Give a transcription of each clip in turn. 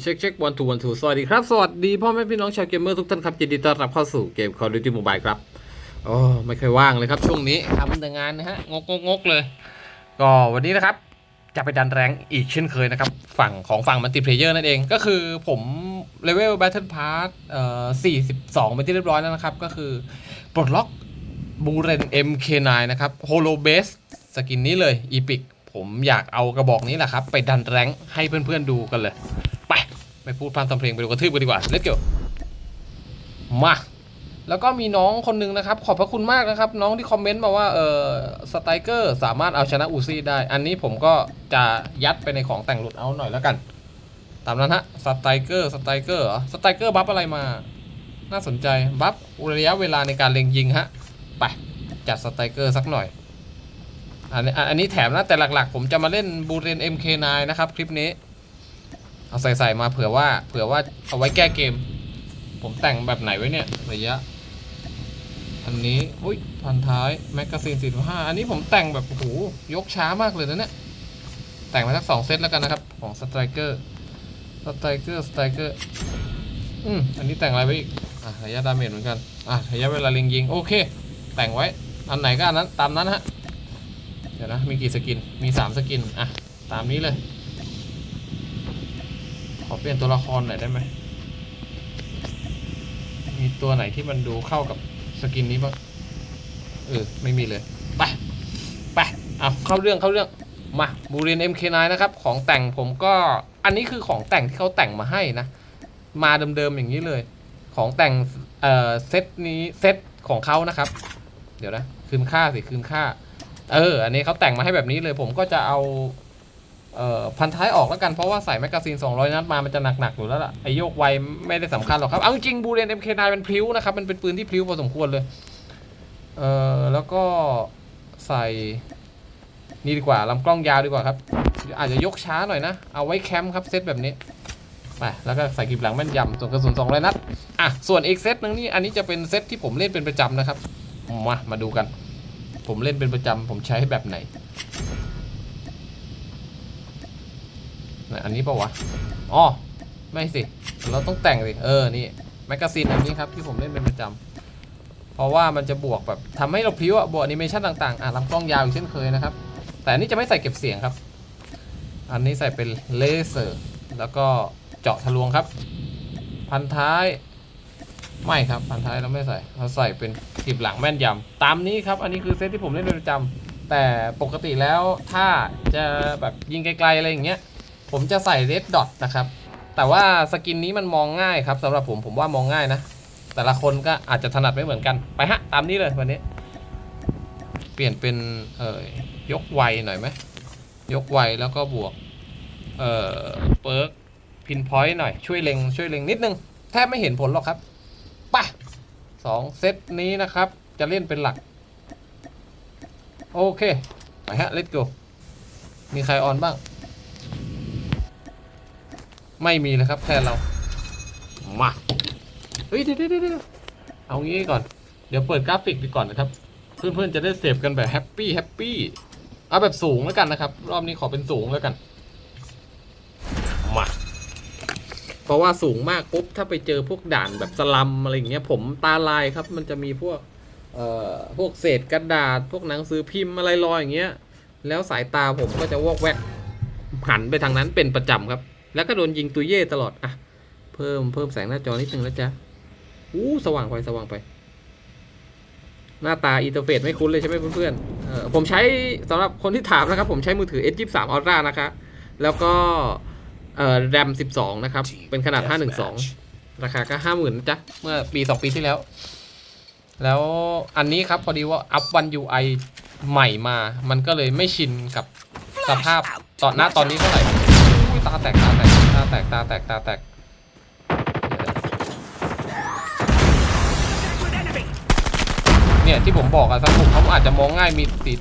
เช็คเช็ควันทูวันทูสวัสดีครับ สวัสดีพ่อแม่พี่น้องชาวเกมเมอร์ทุกท่านครับยินดีต้อนรับเข้าสู่เกม Call of Duty Mobile ครับโอ้ไม่เคยว่างเลยครับช่วงนี้ทำแต่งานนะฮะงกงกงกเลย ก็วันนี้นะครับ จะไปดันแรงอีกเช่นเคยนะครับ ฝั่งของฝั่งมัลติเพลเยอร์นั่นเอง ก็คือผมเลเวล Battle Pass เอ่อ42 เป็นที่เรียบร้อยแล้วนะครับ ก็คือปลดล็อกบูเรน MK9 นะครับโฮโลเบสสกินนี้เลยอีพิก ผมอยากเอากระบอกนี้แหละครับ ไปดันแรงให้เพื่อนๆดูกันเลย ไปไม่พูดพร่ำทำเพลงไปดูกระทืบกันดีกว่า let's go มาแล้วก็มีน้องคนหนึ่งนะครับ ขอบพระคุณมากนะครับ น้องที่คอมเมนต์มาว่าเออสไตเกอร์สามารถเอาชนะอูซี่ได้ อันนี้ผมก็จะยัดไปในของแต่งหลุดเอาหน่อยแล้วกัน ตามนั้นฮะสไตเกอร์สไตเกอร์เหรอสไตเกอร์บัฟอะไรมา น่าสนใจบัฟระยะเวลาในการเล็งยิงฮะไปจัดสไตเกอร์สักหน่อย อันนี้อันนี้แถมนะแต่หลักๆ ผมจะมาเล่นบูเรน MK9 นะครับ คลิปนี้ เอาใส่ๆมาเผื่อว่าเผื่อว่าเอาไว้แก้เกม ผมแต่งแบบไหนไว้เนี่ยระยะ อันนี้อุ้ยพันท้ายแมกกาซีน45อันนี้ผมแต่งแบบโอ้โหยกช้ามากเลยนะเนี่ยแต่งมาสักสองเซตแล้วกันนะครับ ของสไตรเกอร์สไตรเกอร์สไตรเกอร์อืมอันนี้แต่งอะไรไว้อีกอะระยะดาเมจเหมือนกันอะระยะเวลาเล็งยิงโอเค แต่งไว้อันไหนก็อันนั้นตามนั้นฮะ เดี๋ยวนะ มีกี่สกิน มีสามสกิน อะ ตามนี้เลย ขอเปลี่ยนตัวละครหน่อยได้ไหม มีตัวไหนที่มันดูเข้ากับสกินนี้บ้าง เออ ไม่มีเลย ไป ไป เอาเข้าเรื่องเข้าเรื่อง มาบูเรน MK9 นะครับ ของแต่งผมก็ อันนี้คือของแต่งที่เขาแต่งมาให้นะ มาเดิมๆอย่างนี้เลย ของแต่ง เอ่อ เซตนี้ เซตของเขานะครับ เดี๋ยวนะ คืนค่าสิ คืนค่า เออ อันนี้เขาแต่งมาให้แบบนี้เลยผมก็จะเอาเอ่อพันท้ายออกแล้วกันเพราะว่าใส่แมกกาซีน 200 นัดมามันจะหนักๆอยู่แล้วล่ะไอโยกไวไม่ได้สำคัญหรอกครับ เอาจริงบูเรน MK9 เป็นพลิ้วนะครับ มันเป็นปืนที่พลิ้วพอสมควรเลย เอ่อ แล้วก็ใส่นี่ดีกว่าลำกล้องยาวดีกว่าครับ อาจจะยกช้าหน่อยนะ เอาไว้แคมป์ครับเซตแบบนี้ไปแล้วก็ใส่กรีบหลังแม่นยำส่วนกระสุน200นัดอะส่วนอีกเซตนึงนี่อันนี้จะเป็นเซตที่ผมเล่นเป็นประจำนะครับมามาดูกัน ผมเล่นเป็นประจำผมใช้แบบไหนอันนี้ปะวะอ๋อไม่สิ เราต้องแต่งสิ เออ นี่แมกกาซีนอันนี้ครับที่ผมเล่นเป็นประจำเพราะว่ามันจะบวกแบบทำให้เราพลิ้วอะบวกแอนิเมชันต่างๆ อะลำกล้องยาวอีกเช่นเคยนะครับ แต่อันนี้จะไม่ใส่เก็บเสียงครับ อันนี้ใส่เป็นเลเซอร์ แล้วก็เจาะทะลวงครับ พันท้าย ไม่ครับพันท้ายเราไม่ใส่เราใส่เป็นกรีบหลังแม่นยำตามนี้ครับ อันนี้คือเซตที่ผมเล่นเป็นประจำแต่ปกติแล้วถ้าจะแบบยิงไกลๆอะไรอย่างเงี้ยผมจะใส่เรดดอทนะครับแต่ว่าสกินนี้มันมองง่ายครับสำหรับผมผมว่ามองง่ายนะ แต่ละคนก็อาจจะถนัดไม่เหมือนกันไปฮะตามนี้เลยวันนี้ เปลี่ยนเป็นเอ่ยกไวหน่อยไหมยกไวแล้วก็บวกเอ่อเปิร์กพินพอยต์หน่อยช่วยเล็งช่วยเล็งนิดนึงแทบไม่เห็นผลหรอกครับ 2 เซตนี้นะครับ จะเล่นเป็นหลัก โอเค ไปฮะเลตโกมีใครออนบ้าง ไม่มีนะครับแทนเรา มา เฮ้ยเดี๋ยวเดี๋ยวเอางี้ก่อน เดี๋ยวเปิดกราฟิกดีก่อนนะครับ เพื่อนๆจะได้เสพกันแบบแฮปปี้แฮปปี้เอาแบบสูงแล้วกันนะครับ รอบนี้ขอเป็นสูงแล้วกัน มา เพราะว่าสูงมากปุ๊บถ้าไปเจอพวกด่านแบบสลัมอะไรอย่างเงี้ยผมตาลายครับ มันจะมีพวกเอ่อพวกเศษกระดาษ พวกหนังสือพิมพ์อะไรลอยอย่างเงี้ย แล้วสายตาผมก็จะวอกแวกหันไปทางนั้นเป็นประจำครับ แล้วก็โดนยิงตุยเย่ตลอดอะเพิ่มเพิ่มแสงหน้าจอนิดนึงนะจ๊ะอู้สว่างไปสว่างไป หน้าตาอินเทอร์เฟซไม่คุ้นเลยใช่ไหมเพื่อนๆเออผมใช้สำหรับคนที่ถามนะครับ ผมใช้มือถือ S23 Ultra นะคะ แล้วก็ เอ่อ RAM 12 นะครับ เป็นขนาด 512 ราคาก็50,000นะจ๊ะ เมื่อปี 2 ปีที่แล้ว แล้วอันนี้ครับ พอดีว่าอัพวัน UI ใหม่มา มันก็เลยไม่ชินกับสภาพตอนหน้าตอนนี้เท่าไหร่อุ้ยตาแตกตาแตกตาแตกตาแตกตาแตกเนี่ย ที่ผมบอกอะสมุกเขาอาจจะมองง่ายมีติด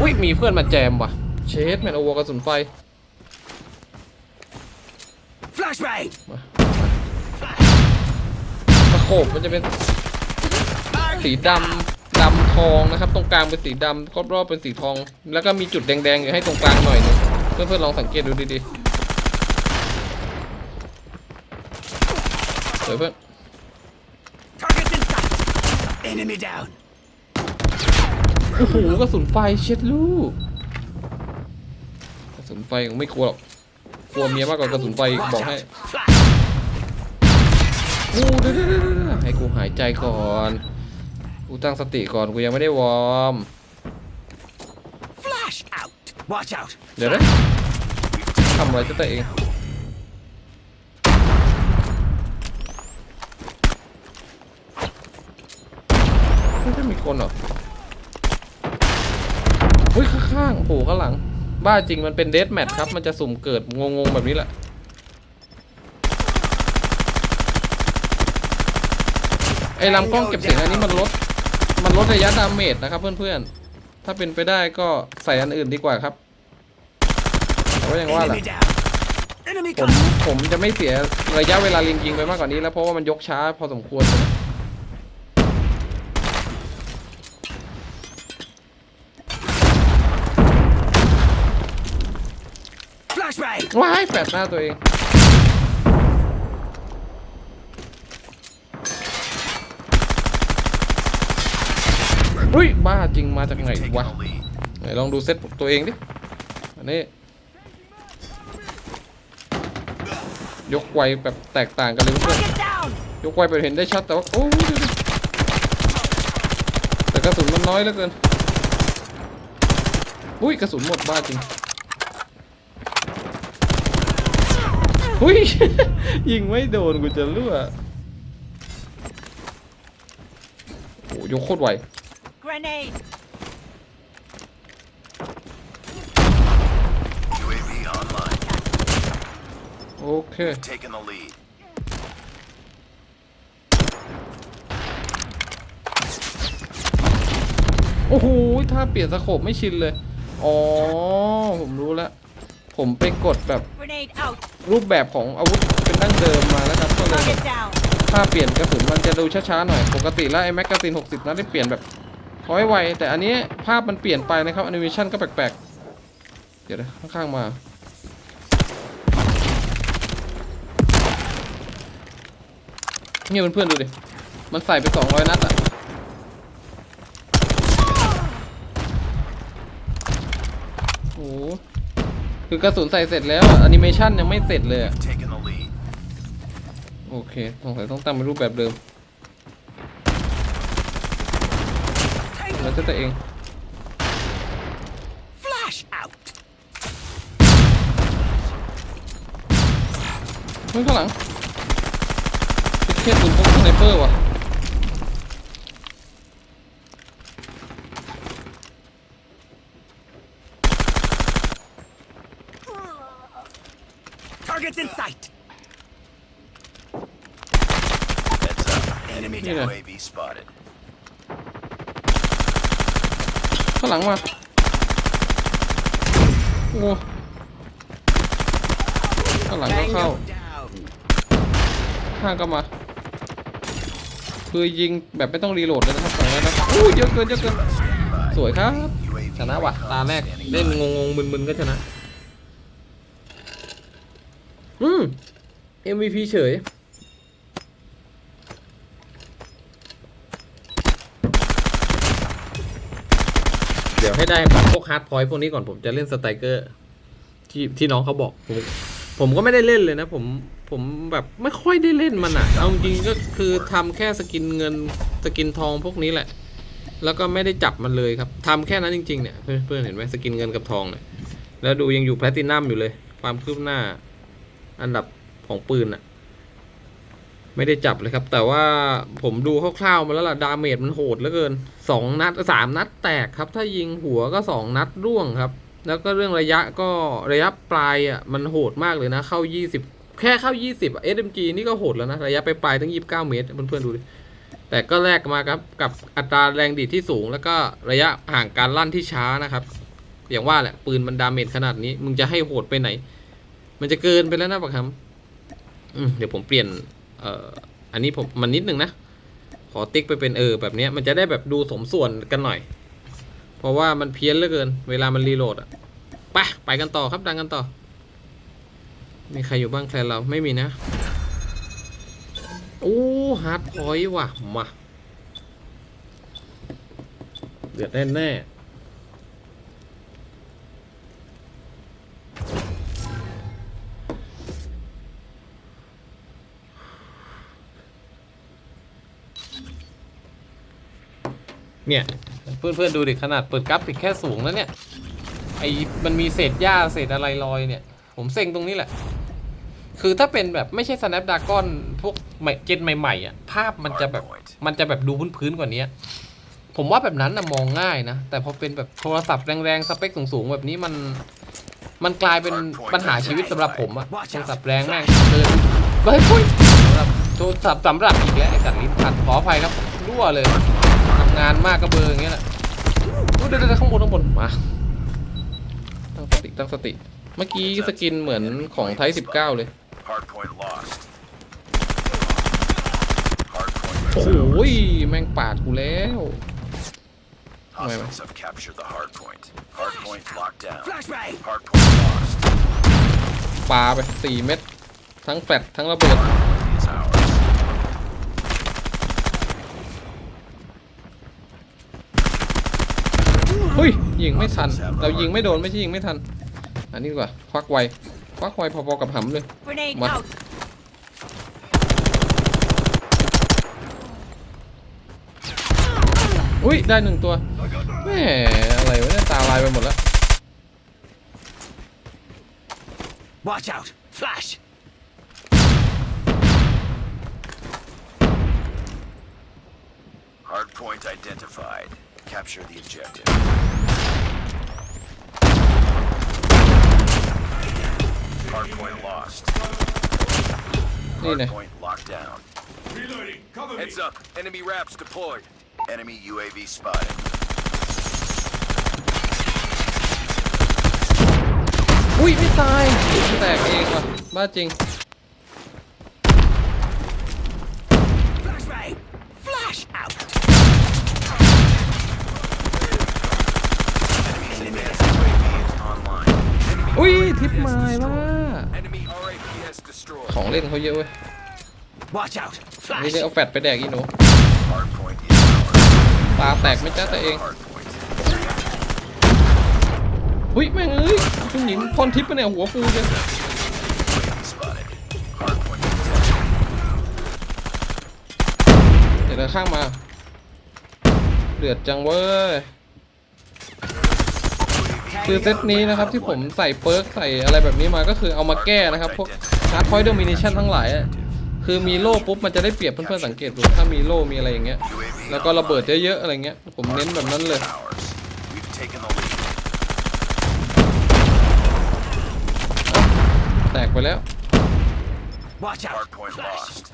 อุ้ยมีเพื่อนมาแจมว่ะ เชดแมนโอวกระสุนไฟ Flashbang! สะโขบมันจะเป็นสีดำดำทองนะครับ ตรงกลางเป็นสีดำรอบๆเป็นสีทอง แล้วก็มีจุดแดงๆอยู่ให้ตรงกลางหน่อยหนึงเพื่อนเพื่อนๆลองสังเกตดูดีๆสวยเพื่อน Target in sight. Enemy down. โอ้โหกระสุนไฟเช็ดลูกกระ สุนไฟยังไม่กลัวหรอกกลัวเมียมากกว่ากระสุนไฟอีก Watch บอกให้ out. Flash. โอ้เดี๋ยวเดี๋ยวเดี๋ยวเดี๋ยวให้กูหายใจก่อน กูตั้งสติก่อนกูยังไม่ได้วอร์ม Flash out. Watch out. เดี๋ยวนะทำอะไรจะแต่เองไม่ได้มีคนเหรอเฮ้ยข้างๆโอ้โหข้างหลัง บ้าจริงมันเป็นเดสแมทครับ มันจะสุ่มเกิดงงๆแบบนี้แหละ ไอ้ลำกล้องเก็บเสียงอันนี้มันลด มันลดระยะดาเมจนะครับเพื่อนๆ ถ้าเป็นไปได้ก็ใส่อันอื่นดีกว่าครับแต่ว่าอย่างว่าแหละ Enemy down. Enemy ผม coming. ผมจะไม่เสียระยะเวลาลิงยิงไปมากกว่านี้แล้วเพราะว่ามันยกช้าพอสมควรเลยนะ ว้ายแปดหน้าตัวเอง อุ้ย บ้าจริงมาจากไหนวะ ไหนลองดูเซตตัวเองดิ อันนี้ ยกไวแบบแตกต่างกันเลยเพื่อนยกไวไปเห็นได้ชัดแต่ว่า โอ้ยแต่กระสุนมันน้อยเหลือเกิน อุ้ย กระสุนหมดบ้าจริง อุ้ย ยิงไม่โดนกูจะรั่วโอ้ยกโคตรไว Grenade! UAV online. โอเค Taking the lead. โอ้โห ถ้าเปลี่ยนสโคปไม่ชินเลย อ๋อ ผมรู้แล้ว ผมไปกดแบบ Grenade out! รูปแบบของอาวุธเป็นดั้งเดิมมาแล้วครับก็เลยแบบ Target down! ถ้าเปลี่ยนกระสุนมันจะดูช้าๆหน่อย ปกติแล้วไอ้แม็กกาซีน60 นั้นได้เปลี่ยนแบบร้อยไวแต่อันนี้ภาพมันเปลี่ยนไปนะครับแอนิเมชันก็แปลกๆ เดี๋ยวนะข้างๆมา เนี่ยเพื่อนๆดูดิ มันใส่ไป 200 นัดอะโอ้โห คือกระสุนใส่เสร็จแล้วแอนิเมชันยังไม่เสร็จเลยอะ Taking the lead. โอเคสงสัยต้องตั้งเป็นรูปแบบเดิมแล้วจะตัวเอง Flash out. เฮ้ยข้างหลังเป็นแค่ปืนพกสไนเปอร์ว่ะ Target in sight. Heads up. Enemy Yeah. UAV spotted. ข้างหลังมา โอ้ข้างหลังก็เข้า Tango down. ข้างก็มา คือยิงแบบไม่ต้องรีโหลดเลยนะครับฝั่งนั้นนะอู้เยอะเกินเยอะเกิน สวยครับ UAV ชนะว่ะ ตาแรก เล่นงงงๆมึนๆก็ชนะ อืม MVP เฉย เดี๋ยวให้ได้พวกฮาร์ดพอยต์พวกนี้ก่อนผมจะเล่นสไตรเกอร์ ที่ที่น้องเขาบอก ผมผมก็ไม่ได้เล่นเลยนะ ผมผมแบบไม่ค่อยได้เล่นมันอะเอาจริงก็คือทำแค่สกินเงินสกินทองพวกนี้แหละ แล้วก็ไม่ได้จับมันเลยครับทำแค่นั้นจริงๆเนี่ยเพื่อนๆเห็นไหมสกินเงินกับทองเนี่ยแล้วดูยังอยู่แพลตินัมอยู่เลย ความคืบหน้า อันดับ ของปืนอะไม่ได้จับเลยครับ แต่ว่าผมดูคร่าวๆมาแล้วล่ะ ดาเมจมันโหดเหลือเกินสองนัดสามนัดแตกครับ ถ้ายิงหัวก็สองนัดร่วงครับ แล้วก็เรื่องระยะก็ระยะปลายอะมันโหดมากเลยนะ เข้า20แค่เข้า20อะ SMG นี่ก็โหดแล้วนะ ระยะไปปลายตั้ง29เก้าเมตร เพื่อนๆดูดิ แต่ก็แลกมาครับ กับอัตราแรงดีดที่สูง แล้วก็ระยะห่างการลั่นที่ช้านะครับ อย่างว่าแหละปืนมันดาเมจขนาดนี้ มึงจะให้โหดไปไหน มันจะเกินไปแล้วนะบักคำอืม เดี๋ยวผมเปลี่ยนเอ่ออันนี้ผมมันนิดนึงนะ ขอติ๊กไปเป็นเออแบบเนี้ยมันจะได้แบบดูสมส่วนกันหน่อย เพราะว่ามันเพี้ยนเหลือเกิน เวลามันรีโหลดอะไปไปกันต่อครับดังกันต่อ มีใครอยู่บ้างแคลนเราไม่มีนะโอ้ฮาร์ดพอยต์ว่ะมาเดือดแน่แน่ เนี่ย เพื่อนๆดูดิขนาดเปิดกราฟิกแค่สูงแล้วเนี่ยไอ้มันมีเศษหญ้าเศษอะไรลอยเนี่ย ผมเซ็งตรงนี้แหละ คือถ้าเป็นแบบไม่ใช่ Snapdragon พวกเจนใหม่ๆอะภาพมันจะแบบมันจะแบบดูพื้นๆกว่านี้ผมว่าแบบนั้นนะมองง่ายนะ แต่พอเป็นแบบโทรศัพท์แรงๆ สเปคสูงๆ แบบนี้มัน มันกลายเป็นปัญหาชีวิตสำหรับผมอะโทรศัพท์แรงแม่งเกินเฮ้ยสำหรับโทรศัพท์สำหรับอีกแล้วไอ้สัตว์ลิ้นพันขออภัยครับรั่วเลย งานมากกระเบอร์อย่างเงี้ยแหละเดี๋ยวเดี๋ยวข้างบนข้างบนมาตั้งสติตั้งสติ เมื่อกี้สกินเหมือนของไทยสิบเก้าเลยโอ้ยแม่งปาดกูแล้วไมปาไปสี่เม็ดทั้งแฟลตทั้งระเบิด Hardpoint is ours. เฮ้ยยิงไม่ทัน เรายิงไม่โดนไม่ใช่ยิงไม่ทัน อันนี้ดีกว่าควักไวควักไวพอๆกับหำเลย Grenade What? out. อุ้ยได้หนึ่งตัวแม่อะไรวะเนี่ยตาลายไปหมดแล้ว Watch out! Flash! Hardpoint identified. Capture the objective. Hardpoint lost. นี่ไง Hardpoint locked down. Reloading! Cover Heads up. Enemy wraps deployed. Enemy UAV spotted. อุ้ย ไม่ตายแตกเองว่ะ บ้าจริง ย UAV ทิป is ไม้ว่า destroyed. Enemy RAP has destroyed. ของเล่นเขาเยอะเว้ย Watch out! นี่ Flash! ได้เอาแฟดไปแดกอีหนู Hardpoint is ours. ตาแตกไม่จ้าตัวเอง Hardpoint. อุ้ยแม่งเอ้ยคุณหญิงพรทิพย์ปะเนี่ยหัวฟูเลย UAV spotted. Hardpoint detected. เดี๋ยวเราข้างมา เดือดจังเว้ย คือเซตนี้นะครับที่ผมใส่เปิร์กใส่อะไรแบบนี้มาก็คือเอามาแก้นะครับพวกฮาร์ดพอยต์เดอร์มินิชั่นทั้งหลายอะคือมีโล่ปุ๊บมันจะได้เปรียบเพื่อนๆสังเกตดูถ้ามีโล่มีอะไรอย่างเงี้ย UAV แล้วก็ระเบิดเยอะๆอะไรเงี้ยผมเน้นแบบนั้นเลย ours. We've taken the lead. แตกไปแล้ว Watch out! Hardpoint Flash! lost.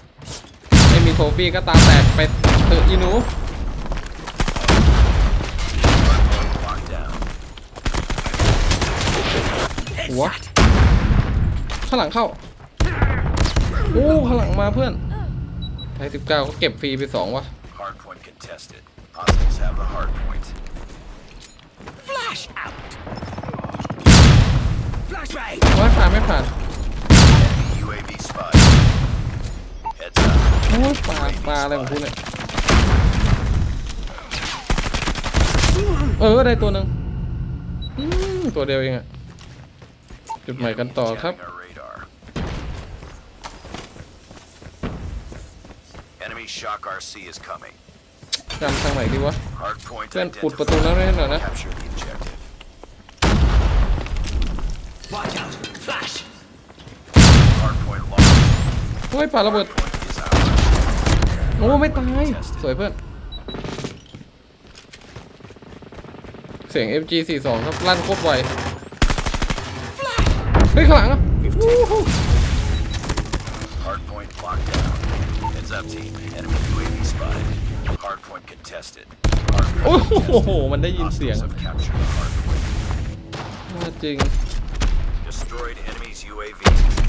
ไม่มีโทฟี่ก็ตาแตกไปเถอะอีหนู Hardpoint locked down. หัวข้างหลังเข้าโอ้ข้างหลังมาเพื่อนไทยสิบเก้าก็เก็บฟรีไปสองวะ Hardpoint contested. Hostiles have the hardpoint. Flash out! Flashbang! ว่าผ่านไม่ผ่าน Enemy UAV spotted. Heads up. โอ้ยปลาปลาอะไรของคุณเนี่ยเออได้ตัวหนึ่งอืมตัวเดียวเองอะ จุดใหม่กันต่อครับ Scanning our radar. Enemy shock RC is coming. จำทางไหนดีวะ Hardpoint เพื่อนปุดประตูนั้น identified. ให้หน่อยนะ Capture the objective. Watch out! Flash! Hardpoint lost. เฮ้ยปลาระเบิด Hardpoint is ours. โอ้ไม่ตาย สวยเพื่อน เสียง MG42 ครับลั่นโคตรไว เฮ้ยข้างหลังอะ Hardpoint locked down. Heads up, team. Enemy UAV spotted. Hardpoint contested. โอ้ Hardpoint โห มันได้ยินเสียง Hostiles have captured the hardpoint. ว่าจริง Destroyed enemy's UAV.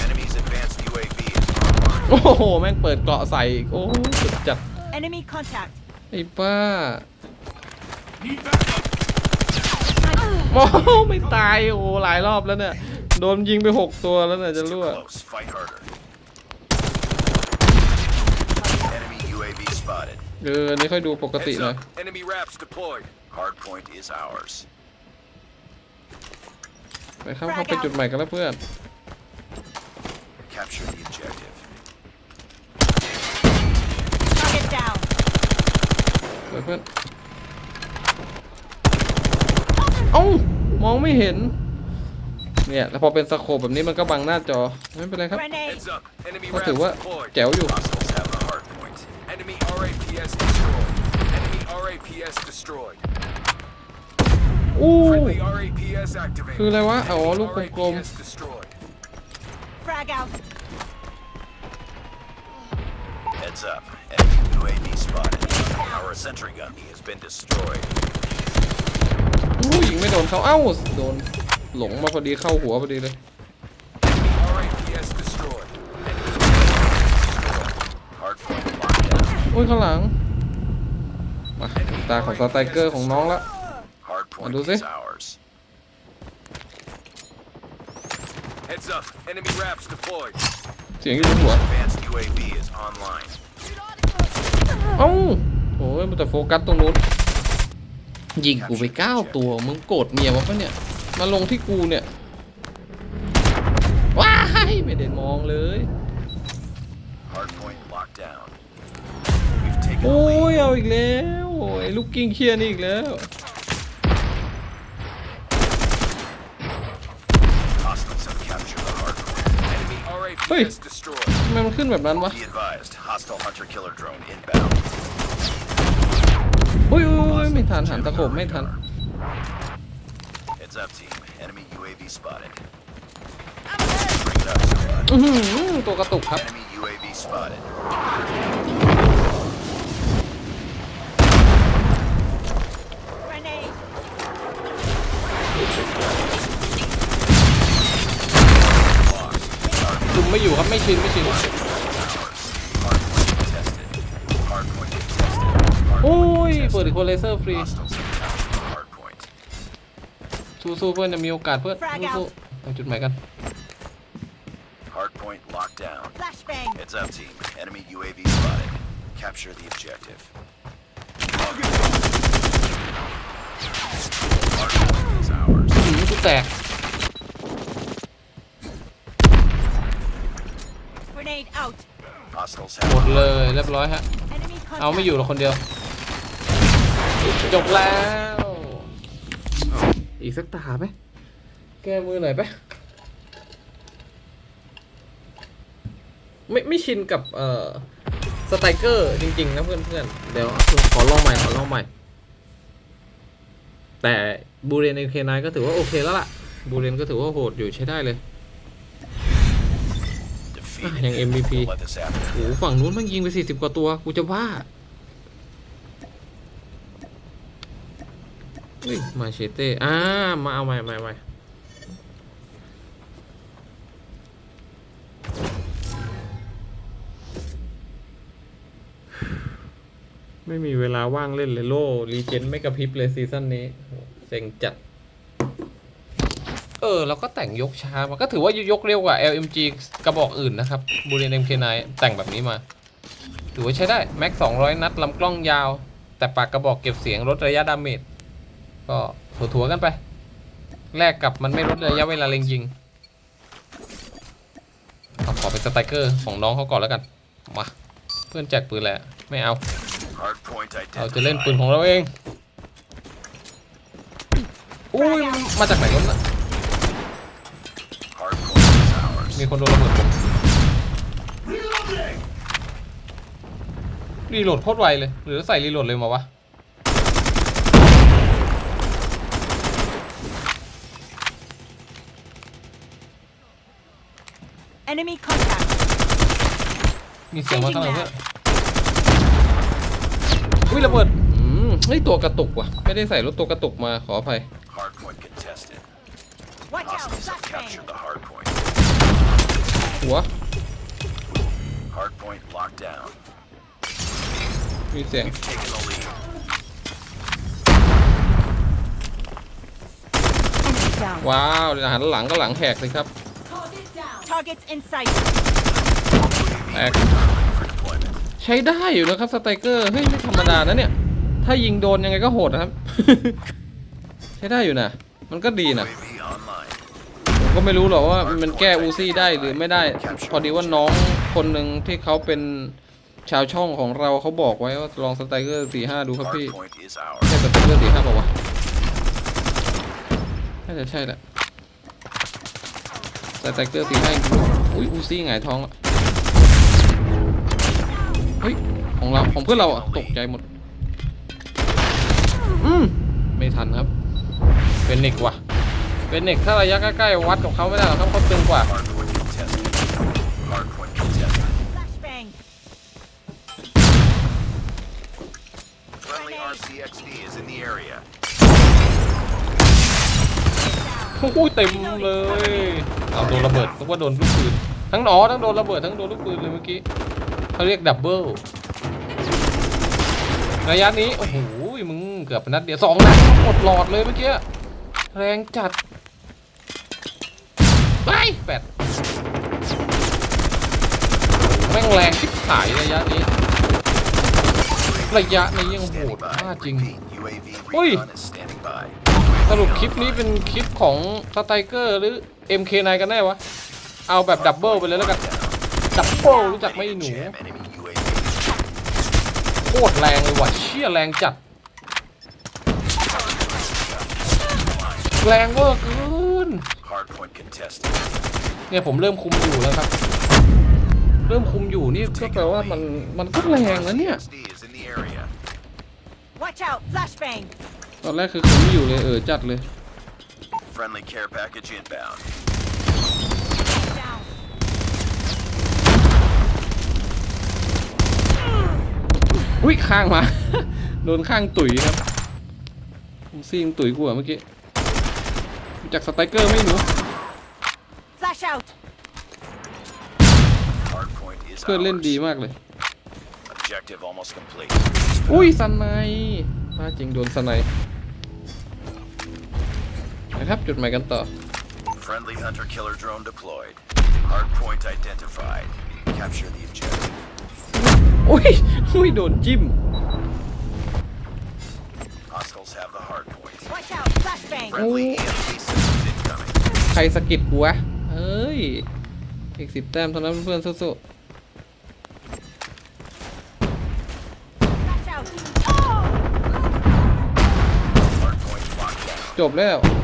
Enemy's advanced UAV is online. โอ้โห แม่งเปิดเกาะใส่อีกโอ้สุดจัด Enemy contact. ไอ้ป้า Need backup! โอ้โหไม่ตาย โอ้โหหลายรอบแล้วเนี่ย โดนยิงไปหกตัวแล้วเนี่ย It's จะ too รั่ว close. Fight harder. Enemy UAV spotted. เอออันนี้ค่อยดูปกติหน่อย Enemy wraps deployed. Hardpoint is ours. ไปเข้าเข้าไปจุดใหม่กันแล้วเพื่อน Capture the objective. Target down. ไปเพื่อน เอ้ามองไม่เห็น เนี่ยแล้วพอเป็นสโคปแบบนี้มันก็บังหน้าจอไม่เป็นไรครับ Grenade. Heads up. Enemy ก็ wraps ถือว่า deployed. แจ๋วอยู่ Hostiles have the hardpoint. Enemy RAPS destroyed. Enemy RAPS destroyed. อู้ Friendly RAPS activated. คืออะไรวะอ๋อ Enemy ลูกกลม RAPS destroyed. Frag out. Heads up. Enemy UAV spotted. Our sentry gun has been destroyed. ๆอู้ยิงไม่โดนเขาเอ้าโดน หลงมาพอดีเข้าหัวพอดีเลย โอ้ยข้างหลัง มาตาของสไตเกอร์ของน้องละ Hardpoint Ano siya? is ours. Heads up. Enemy wraps deployed. เสียงอยู่บนหัวเอ้าโอ้ยมันแต่โฟกัสตรงนู้นยิงกูไปเก้าตัว มึงโกรธเมียวะปะเนี่ย มาลงที่กูเนี่ย ว้ายไม่ได้มองเลย โอ้ยเอาอีกแล้วไอ้ลูกกิ้งเคียนอีกแล้ว เฮ้ยทำไมมันขึ้นแบบนั้นวะเฮ้ยไม่ทันหันตะขบไม่ทัน Heads up, team. Enemy UAV spotted. Bring it up, somebody. อื้อหือตัวกระตุกครับ Enemy UAV spotted. Grenade. คุมไม่อยู่ครับไม่ชินไม่ชิน Hardpoint contested. Hardpoint contested. โอ้ย Hardpoint เปิด contested. อีกคนเลเซอร์ฟรี Hostiles สู้ๆเพื่อนจะมีโอกาสเพื่อนสู้ๆเอาจุดใหม่กัน Hardpoint locked down. Flashbang. Heads up, team. Enemy UAV spotted. Capture the objective. Hardpoint is ours. หืมกูแตก Grenade out. Hostiles หมด have เลยเรียบร้อยฮะ Enemy เอาไม่ contact. อยู่หรอกคนเดียว จบแล้วเอาอีกสักตาไหมแก้มือหน่อยไปไม่ไม่ชินกับเอ่อสไตรเกอร์จริง ๆ นะเพื่อนๆ เดี๋ยวขอลองใหม่ขอลองใหม่ แต่บูเรนเอเคนก็ถือว่าโอเคแล้วล่ะ บูเรนก็ถือว่าโหดอยู่ใช้ได้เลย defeated. Ah, yung MVP. We'll let this happen. โอ้โหฝั่งนู้นมันยิงไปสี่สิบกว่าตัว กูจะว่า เฮ้ยมาเชเต้อ่ามาเอาใหม่ใหม่ใหม่ไม่มีเวลาว่างเล่นเลยโล่รีเจนไม่กระพริบเลยซีซั่นนี้เซ็งจัด เออ เราก็แต่งยกช้ามันก็ถือว่ายกเร็วกว่า LMG กระบอกอื่นนะครับบูเรน MK9 แต่งแบบนี้มา ถือว่าใช้ได้ แม็ก 200 นัดลำกล้องยาว แต่ปากกระบอกเก็บเสียงลดระยะดาเมจ ก็ถัวๆกันไป แลกกับมันไม่ลดระยะเวลาเล็งยิงเอาขอเป็นสไตเกอร์ของน้องเขาก่อนแล้วกัน มา เพื่อนแจกปืนแหละ ไม่เอา เราจะเล่นปืนของเราเองอุ้ยมาจากไหนกันนะมีคนโดนระเบิดผมรีโหลดโคตรไวเลย หรือใส่รีโหลดเลยมาวะ Enemy contact. มีเสียงมาข้างหลังด้วยอุ้ยระเบิดอืมเฮ้ยตัวกระตุกว่ะ ไม่ได้ใส่รถตัวกระตุกมาขออภัย Hardpoint contested. Watch out. Hostiles have Flashbang. captured the hardpoint. หัว Hardpoint locked down. มีเสียง We've taken the lead. down. ว้าวเดี๋ยวหันหลังก็หลังแหกเลยครับ Targets in sight. แหกใช้ได้อยู่นะครับสไตรเกอร์เฮ้ยไม่ธรรมดานะเนี่ย ถ้ายิงโดนยังไงก็โหดนะครับ ใช้ได้อยู่นะ มันก็ดีนะ UAV online. ผมก็ไม่รู้หรอกว่ามันแก้อูซี่ได้หรือไม่ได้ พอดีว่าน้องคนหนึ่งที่เขาเป็นชาวช่องของเราเขาบอกไว้ว่าลองสไตรเกอร์สี่ห้าดูครับพี่ Hardpoint is ours. ใช่สไตรเกอร์สี่ห้าป่าวะน่าจะใช่แหละ สไตรเกอร์สี่ห้าอุ้ยอูซี่หงายท้องอะเฮ้ยของเราของเพื่อนเราอะตกใจหมดอืมไม่ทันครับเป็นเน็กว่ะเป็นเน็กถ้าระยะใกล้ๆวัดกับเขาไม่ได้หรอกครับเขาตึงกว่า อ้โหเต็มเลยเอาโดนระเบิดนึกว่าโดนลูกปืนทั้งหนอทั้งโดนระเบิดทั้งโดนลูกปืนเลยเมื่อกี้เขาเรียกดับเบิลระยะนี้โอ้โหมึงเกือบเป็นนัดเดียวสองนัดหมดหลอดเลยเมื่อกี้แรงจัดไปแปดแม่งแรงชิบหายระยะนี้ ระยะนี้ยังโห Standing ด by. มากจริง Repeat, UAV Ui. สรุปคลิปนี้เป็นคลิปของสไตรเกอร์หรือ MK9 กันแน่วะ เอาแบบดับเบิลไปเลยแล้วกัน ดับเบิลรู้จักไหมหนู โคตรแรงเลยว่ะเชี่ยแรงจัด แรงเวอร์เกินเนี่ยผมเริ่มคุมอยู่แล้วครับ เริ่มคุมอยู่นี่ก็แปลว่ามันมันก็แรงนะเนี่ย RCXD is in the area. Watch out. Flashbang. ตอนแรกคือคุมไม่อยู่เลยเออจัดเลย Friendly care package inbound. Down. อุ้ยข้างมา โดนข้างตุ๋ยครับผมซีงตุ๋ยกูอะเมื่อกี้รู้จากสไตรเกอร์ไหม่หนู Flash out. Hardpoint is เพื่อนเล่น ours. ดีมากเลย Objective almost complete. อุ้ยสไนป์ถ้าจริงโดนสไนป์ นะครับ จุดหมายกันต่อ Friendly hunter killer drone deployed. Hardpoint identified. Capture the objective. อุ้ยอุ้ยโดนจิ้ม Hostiles have the hardpoint. Watch out. Flashbang. Friendly EMP systems incoming. ใครสะกิดกูวะเฮ้ย อีกสิบแต้มเท่านั้นเพื่อนสู้ Flash out. Oh! Hardpoint locked down. ๆ จบแล้ว Hardpoint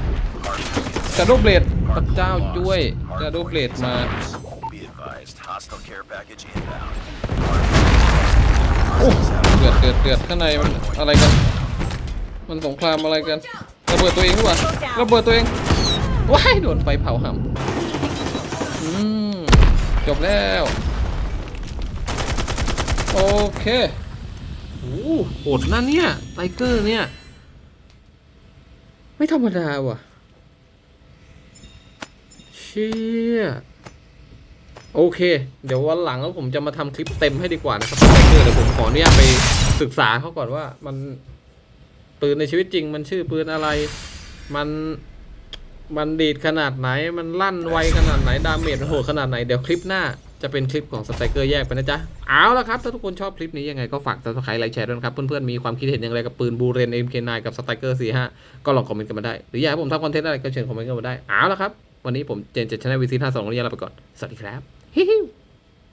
จะโดเบลดพระเจ้าช่วยจะโดเบลดมาโอ้เดือดเดือดเดือดข้างในมันอะไรกัน มันสงครามอะไรกันระเบิดตัวเองดีกว่าระเบิดตัวเองว้ายโดนไฟเผาห่ำอืมจบแล้ว โอเคโอ้โหโหดนะเนี่ยไทเกอร์เนี่ย ไม่ธรรมดาว่ะ ชี่ยโอเค เดี๋ยววันหลังแล้วผมจะมาทำคลิปเต็มให้ดีกว่านะครับไทเกอร์เดี๋ยวผมขออนุญาตไปศึกษาเขาก่อนว่ามันปืนในชีวิตจริง มันชื่อปืนอะไร มันมันดีดขนาดไหน มันลั่นไวขนาดไหน ดาเมจมันโหดขนาดไหน เดี๋ยวคลิปหน้าจะเป็นคลิปของสไตรเกอร์แยกไปนะจ๊ะ เอาละครับ ถ้าทุกคนชอบคลิปนี้ยังไงก็ฝาก subscribe ไลค์แชร์ด้วยนะครับ เพื่อนๆ มีความคิดเห็นอย่างไรกับปืนบูเรน MK9 กับสไตรเกอร์45ก็ลองคอมเมนต์กันมาได้ หรืออยากให้ผมทำคอนเทนต์อะไรก็เชิญคอมเมนต์กันมาได้ เอาละครับ วันนี้ผมเจนเจชนะวีซีท่าสออนุญาตลาไปก่อน สวัสดีครับฮิฮิ